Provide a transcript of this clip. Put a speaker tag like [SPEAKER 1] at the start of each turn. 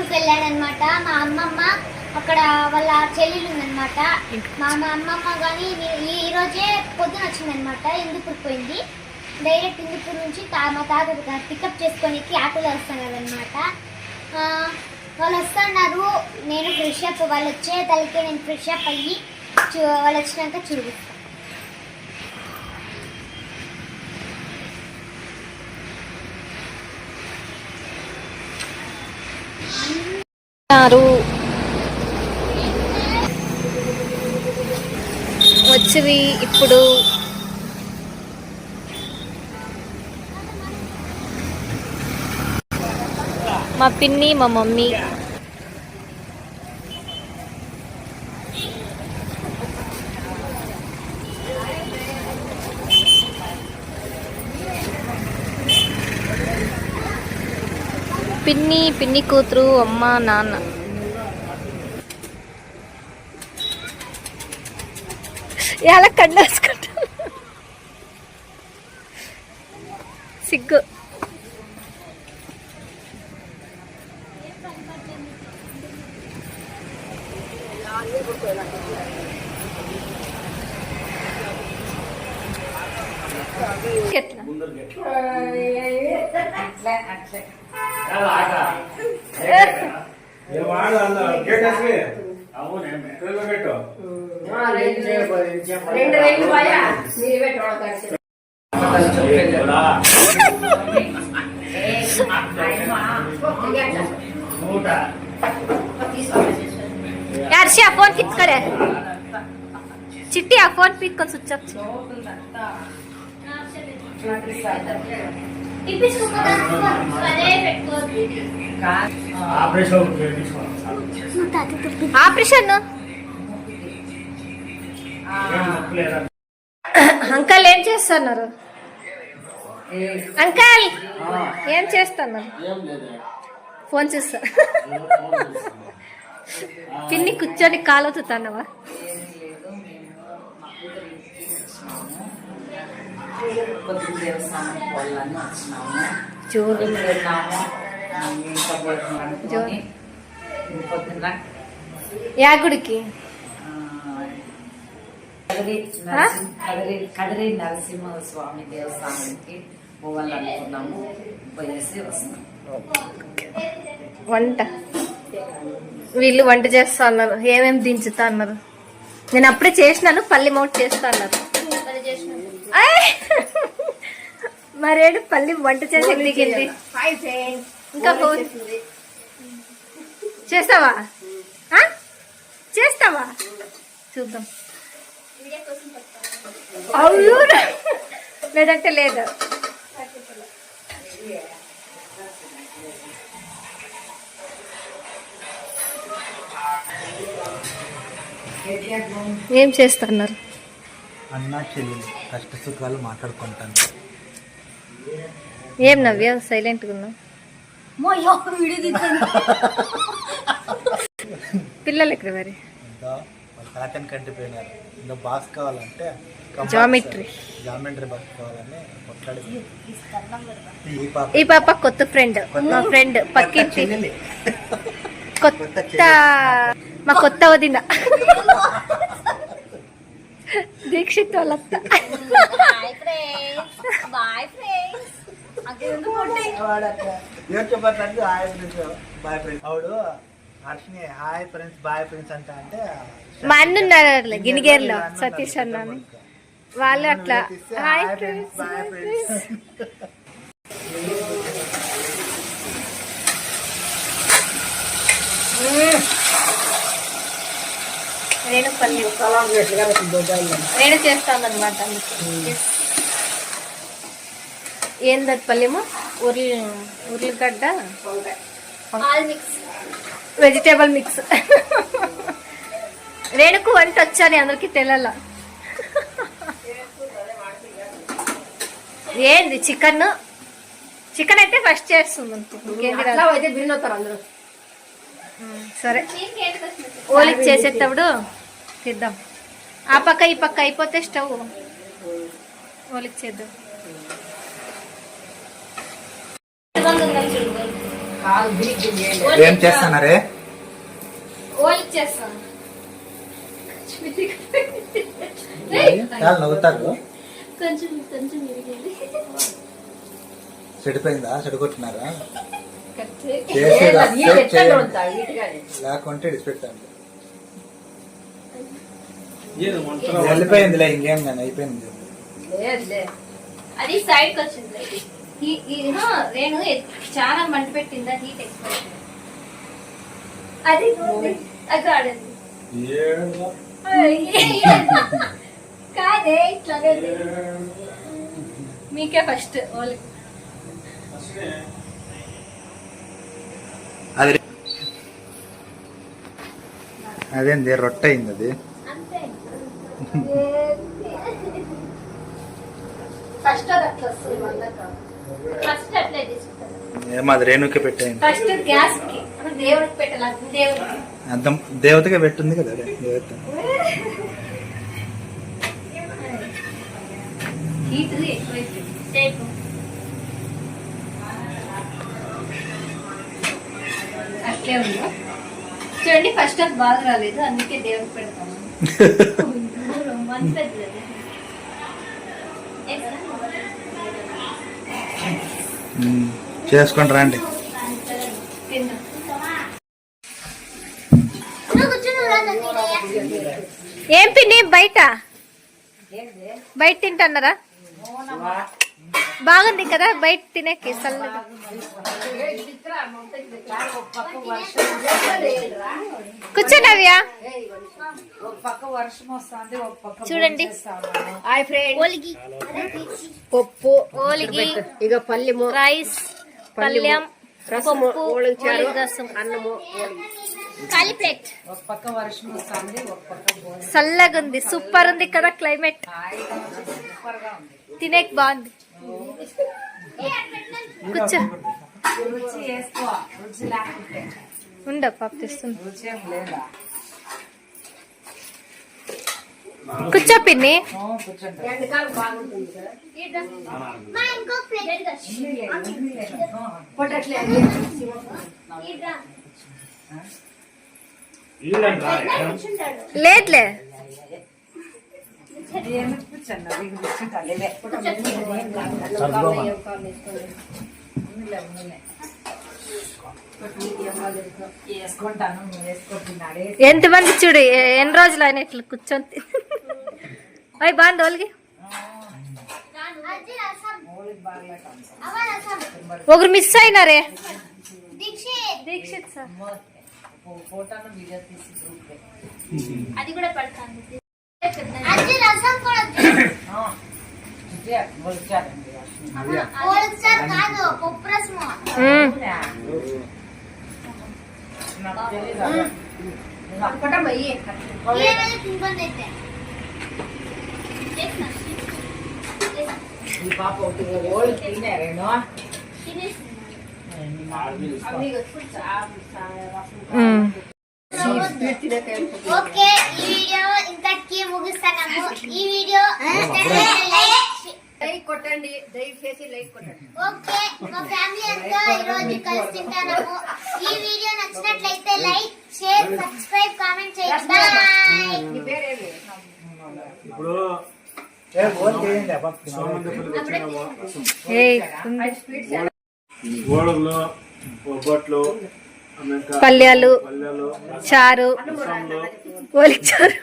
[SPEAKER 1] హిందూపూర్కి వెళ్ళాడనమాట. మా అమ్మమ్మ అక్కడ వాళ్ళ చెల్లెలు ఉందన్నమాట మా మా అమ్మమ్మ కానీ ఈ రోజే పొద్దున వచ్చిందనమాట. ఇందుపూర్ పోయింది. డైరెక్ట్ ఇందుపూర్ నుంచి తా మా తాత పికప్ చేసుకొని ఆటోలో వస్తాను కదనమాట వాళ్ళు వస్తున్నారు. నేను ఫ్రెష్ అప్ వాళ్ళు వచ్చే తలకే నేను ఫ్రెష్ అప్ అయ్యి చూ వాళ్ళు వచ్చినాక చూపిస్తాను
[SPEAKER 2] వచ్చివి ఇప్పుడు. మా పిన్ని మా మమ్మీ. పిన్ని పిన్ని కూతురు అమ్మ నాన్న. ఎలా కండేసుకుంటా సిగ్గు. ఎట్లా
[SPEAKER 3] రెండు రైలు పోయా మీరు పెట్టుకోవడానికి
[SPEAKER 2] యార్షి ఆ ఫోన్ కిక్కడే చిట్టి ఆ ఫోన్ పీక్కొని స్విచ్ ఆఫ్ చేయి. ఆపరేషన్ అంకల్ ఏం చేస్తున్నారు? అంకల్ ఏం చేస్తున్నారు? ఫోన్ చేస్తా. పిన్ని కూర్చొని కాలుతున్నవా
[SPEAKER 3] పొద్దున్న దేవస్థానం పోవాలని వచ్చినాము పొద్దున్న వెళ్ళాము ఇంకా భోజనం అనుకొని పొద్దున్న.
[SPEAKER 2] యా గుడికి
[SPEAKER 3] ఆ, కదిరి కదిరి కదిరి నరసింహ స్వామి దేవస్థానానికి పోవాలనుకున్నాము. పోయేసి వస్తున్నాం.
[SPEAKER 2] వంట. వీళ్ళు వంట చేస్తా అన్నారు. ఏమేమి దించుతా అన్నారు? నేను అప్పుడే చేసినాను పల్లి మౌట్ చేస్తా అన్నారు! మరేడు పల్లి వంట చేసి దిగింది. ఇంకా చేస్తావా? చేస్తావా? చూద్దాం. అవును. లేదంటే లేదు. ఏం చేస్తున్నారు?
[SPEAKER 4] అన్న చెల్లెలు కష్ట సుఖాలు మాట్లాడుకుంటాను.
[SPEAKER 2] ఏం నవ్య? సైలెంట్గా ఉన్నావు. పిల్లలు ఎక్కడ మరి?
[SPEAKER 4] తాతని కంటిపోయినారు ఇంకా బాక్స్ కావాలంటే. జామెట్రీ బాక్స్ కావాలని కొట్లాడి ఈ పాప.
[SPEAKER 2] కొత్త ఫ్రెండ్ మా ఫ్రెండ్ పక్కింటి. కొత్త మా కొత్త వదిన. దీక్షిత్ వాళ్ళ అత్త.
[SPEAKER 4] చెప్పట్లేదు hi friends bye friends ఆవిడు Harshini hi friends bye friends అంట అంటే
[SPEAKER 2] మా అన్న ఉన్నారు గినిగేర్లో సతీష్ అన్న అని. వాళ్ళు అట్లా. హాయ్ ఫ్రెండ్స్
[SPEAKER 4] బాయ్ ఫ్రెండ్స్
[SPEAKER 2] నేను పల్లి నేను చేస్తాను అనమాట ఏందది పల్లెము ఉర్లి ఉర్లిగడ్డ?
[SPEAKER 1] All mix.
[SPEAKER 2] Vegetable mix. రేణుకు వంట వచ్చని అందరికి తెలల ఏంది చికెన్? చికెన్ అయితే ఫస్ట్ చేస్తుంది ఉమ్, సరే. ఓలికి చేసేటప్పుడు తిద్దాం ఆ పక్క ఈ పక్క అయిపోతే స్టవ్ ఓలికి చేద్దాం
[SPEAKER 4] ఏం చేస్తున్నారే
[SPEAKER 2] చేస్తాను
[SPEAKER 4] చాలా నవ్వుతారు?
[SPEAKER 2] కొంచెం కొంచెం విరిగింది
[SPEAKER 4] చెడిపోయిందా? చెడగొట్టినారా. లేకుంటే ఇడిచిపెట్టాను వెళ్ళిపోయిందిలే ఇంకేం కానీ అయిపోయింది.
[SPEAKER 3] లేదులే
[SPEAKER 2] అది సైడ్కి వచ్చింది. నేను చాలా మంట పెట్టిందా హీట్ ఎక్కువ అది ఆడింది కాదే ఇట్లాగే మీకే ఫస్ట్ ఓలి.
[SPEAKER 4] అది అదేంది రొట్టె అయింది అది? రేణుకి పెట్టేయండి.
[SPEAKER 2] ఫస్ట్ గ్యాస్కి అప్పుడు దేవుడికి పెట్టాలి దేవుడికి.
[SPEAKER 4] అంత దేవతగా పెట్టుంది కదా దేవత.
[SPEAKER 2] అట్లే ఉందా. చూడండి ఫస్ట్ అది బాగా రాలేదు అందుకే దేవుడికి పెడతాము
[SPEAKER 4] చేసుకొని రండి.
[SPEAKER 2] ఏం పిన్ని బయట
[SPEAKER 3] ఏంది?
[SPEAKER 2] బయట తింటున్నారా బాగుంది కదా బయట తినేకి చల్లగా కూర్చో నవ్య.
[SPEAKER 3] ఒక పక్క వర్షం వస్తుంది ఒక పక్క
[SPEAKER 2] చూడండి.
[SPEAKER 3] హాయ్ ఫ్రెండ్
[SPEAKER 1] ఓలిగి.
[SPEAKER 3] పప్పు
[SPEAKER 2] ఓలిగి.
[SPEAKER 3] ఇక పల్లెము.
[SPEAKER 2] రైస్ పల్యం
[SPEAKER 3] రసము, అన్నము
[SPEAKER 1] ఖాళీ ప్లేట్.
[SPEAKER 3] ఒక పక్క వర్షం వస్తుంది ఒక పక్క భోజనం.
[SPEAKER 2] చల్లగా ఉంది సూపర్ ఉంది కదా క్లైమేట్.
[SPEAKER 3] హాయిగా ఉంది, సూపర్గా ఉంది.
[SPEAKER 2] తినేకి బాగుంది. కూర్చో. ఉండ పాప తెస్తుంది.
[SPEAKER 3] రుచి ఏం లేదా?
[SPEAKER 2] కూర్చో పిన్ని. లేదులే.
[SPEAKER 3] అవి వేసుకుంటున్నాడే
[SPEAKER 2] ఎంతమంది చూడు ఎన్ని రోజులు అయినా ఇట్లా కూర్చొని అయ్యి బాగుంది వాళ్ళకి
[SPEAKER 1] అది రసం
[SPEAKER 3] ఓలికి బాగలేక
[SPEAKER 1] అవ రసం
[SPEAKER 2] ఒకరు మిస్ అయినారే
[SPEAKER 1] దీక్షిత్
[SPEAKER 2] దీక్షిత్ సార్
[SPEAKER 3] ఫోటోను వీడియో తీసి గ్రూప్
[SPEAKER 2] అది కూడా పడతాను
[SPEAKER 1] అది రసం కూడా
[SPEAKER 3] వచ్చారండి
[SPEAKER 1] ఓలిగి సార్ కాదు పప్పు రసము
[SPEAKER 3] నాకు తెలీదు నేను అక్కడే పోయి
[SPEAKER 1] ఏమైనా తినబంది అయితే చేసిన. చేసిన.
[SPEAKER 3] ఈ పాప ఒకటి ఓళ్ళు తినారేనో
[SPEAKER 1] తినేసింది. ఓకే ఈ వీడియో ఇంతకి ముగిస్తాము ఈ వీడియో
[SPEAKER 3] లైక్ కొట్టండి దయచేసి లైక్ కొట్టండి.
[SPEAKER 1] ఓకే మా ఫ్యామిలీ అంతా ఈ రోజు కలిసి తింటాము ఈ వీడియో నచ్చినట్లయితే లైక్ షేర్ సబ్స్క్రైబ్ కామెంట్ చేయండి. బాయ్.
[SPEAKER 3] నీ పేరేమి
[SPEAKER 5] ఇప్పుడు
[SPEAKER 4] ఏ, ఫోన్ చేయండి అబ్బా.
[SPEAKER 5] సోమంతపల్లికి వచ్చినాము.
[SPEAKER 2] ఏయ్
[SPEAKER 5] గోడలు బొబ్బట్లు
[SPEAKER 2] పల్యాలు
[SPEAKER 5] పల్లెలు
[SPEAKER 2] చారు
[SPEAKER 5] రసంలు
[SPEAKER 2] ఓలి చారు